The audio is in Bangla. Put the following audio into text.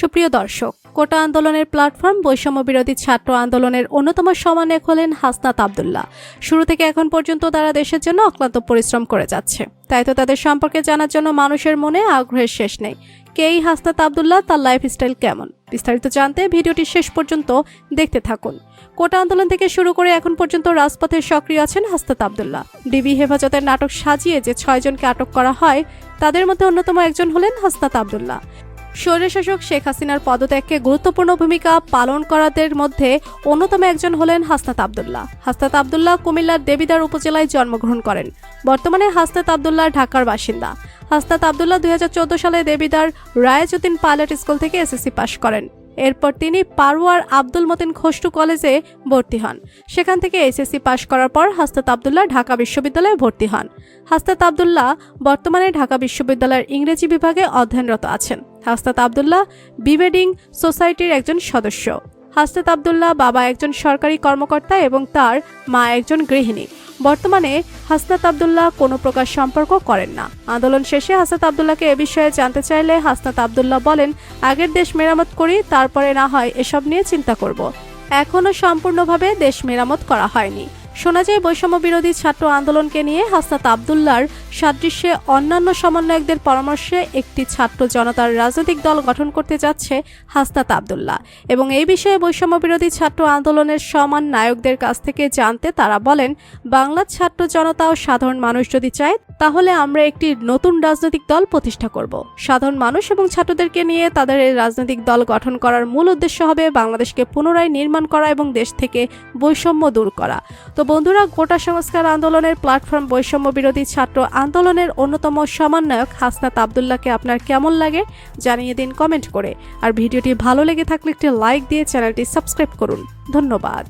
সুপ্রিয় দর্শক, কোটা আন্দোলনের প্ল্যাটফর্ম বৈষম্য বিরোধী ছাত্র আন্দোলনের অন্যতম সমন্বয়ক হলেন হাসনাত আবদুল্লাহ। শুরু থেকে এখন পর্যন্ত তারা দেশের জন্য অক্লান্ত পরিশ্রম করে যাচ্ছে। তাই তো তাদের সম্পর্কে জানার জন্য মানুষের মনে আগ্রহের শেষ নেই। কে এই হাসনাত আবদুল্লাহ, তার লাইফস্টাইল কেমন? বিস্তারিত জানতে ভিডিওটি শেষ পর্যন্ত দেখতে থাকুন। কোটা আন্দোলন থেকে শুরু করে এখন পর্যন্ত রাজপথে সক্রিয় আছেন হাসনাত আবদুল্লাহ। ডিবি হেফাজতের নাটক সাজিয়ে যে ছয়জনকে আটক করা হয়, তাদের মধ্যে অন্যতম একজন হলেন হাসনাত আবদুল্লাহ। স্বৈরশাসক শেখ হাসিনার পদত্যাগকে গুরুত্বপূর্ণ ভূমিকা পালন করাদের মধ্যে অন্যতম একজন হলেন হাসনাত আবদুল্লাহ। হাসনাত আবদুল্লাহ কুমিল্লার দেবিদার উপজেলায় জন্মগ্রহণ করেন। বর্তমানে হাসনাত আবদুল্লাহ ঢাকার বাসিন্দা। হাসনাত আবদুল্লাহ দুই হাজার চোদ্দ সালে দেবিদার রায়জুদ্দিন পাইলট স্কুল থেকে এসএসসি পাশ করেন। এরপর তিনি পারোয়ার আব্দুল মতিন খসরু কলেজে ভর্তি হন। সেখান থেকে এসএসসি পাশ করার পর হাস্তাত আবদুল্লাহ ঢাকা বিশ্ববিদ্যালয়ে ভর্তি হন। হাস্তাত আবদুল্লাহ বর্তমানে ঢাকা বিশ্ববিদ্যালয়ের ইংরেজি বিভাগে অধ্যয়নরত আছেন। হাস্তাত আবদুল্লাহ বিবেডিং সোসাইটির একজন সদস্য। হাস্তাত আবদুল্লাহ বাবা একজন সরকারি কর্মকর্তা এবং তার মা একজন গৃহিণী। বর্তমানে হাসনাত আবদুল্লাহ কোনো প্রকার সম্পর্ক করেন না। আন্দোলন শেষে হাসনাত আবদুল্লাহকে এ বিষয়ে জানতে চাইলে হাসনাত আবদুল্লাহ বলেন, আগের দেশ মেরামত করি, তারপরে না হয় এসব নিয়ে চিন্তা করব। এখনও সম্পূর্ণভাবে দেশ মেরামত করা হয়নি। শোনা যায় বৈষম্য বিরোধী ছাত্র আন্দোলনকে নিয়ে হাসনাত আবদুল্লার সাদৃশ্যে অন্যান্য সমন্বয়কদের পরামর্শে একটি ছাত্র জনতার রাজনৈতিক দল গঠন করতে যাচ্ছে হাসনাত আবদুল্লাহ। এবং এই বিষয়ে বৈষম্য বিরোধী ছাত্র আন্দোলনের সমান নায়কদের কাছ থেকে জানতে তারা বলেন, বাংলার ছাত্র জনতা ও সাধারণ মানুষ যদি চায়, তাহলে আমরা একটি নতুন রাজনৈতিক দল প্রতিষ্ঠা করব। সাধারণ মানুষ এবং ছাত্রদেরকে নিয়ে তাদের এই রাজনৈতিক দল গঠন করার মূল উদ্দেশ্য হবে বাংলাদেশকে পুনরায় নির্মাণ করা এবং দেশ থেকে বৈষম্য দূর করা। তো বন্ধুরা, গোটা সংস্কার আন্দোলনের প্ল্যাটফর্ম বৈষম্য বিরোধী ছাত্র আন্দোলনের অন্যতম সমন্বয়ক হাসনাত আবদুল্লাহকে আপনার কেমন লাগে জানিয়ে দিন কমেন্ট করে। আর ভিডিওটি ভালো লেগে থাকলে একটি লাইক দিয়ে চ্যানেলটি সাবস্ক্রাইব করুন। ধন্যবাদ।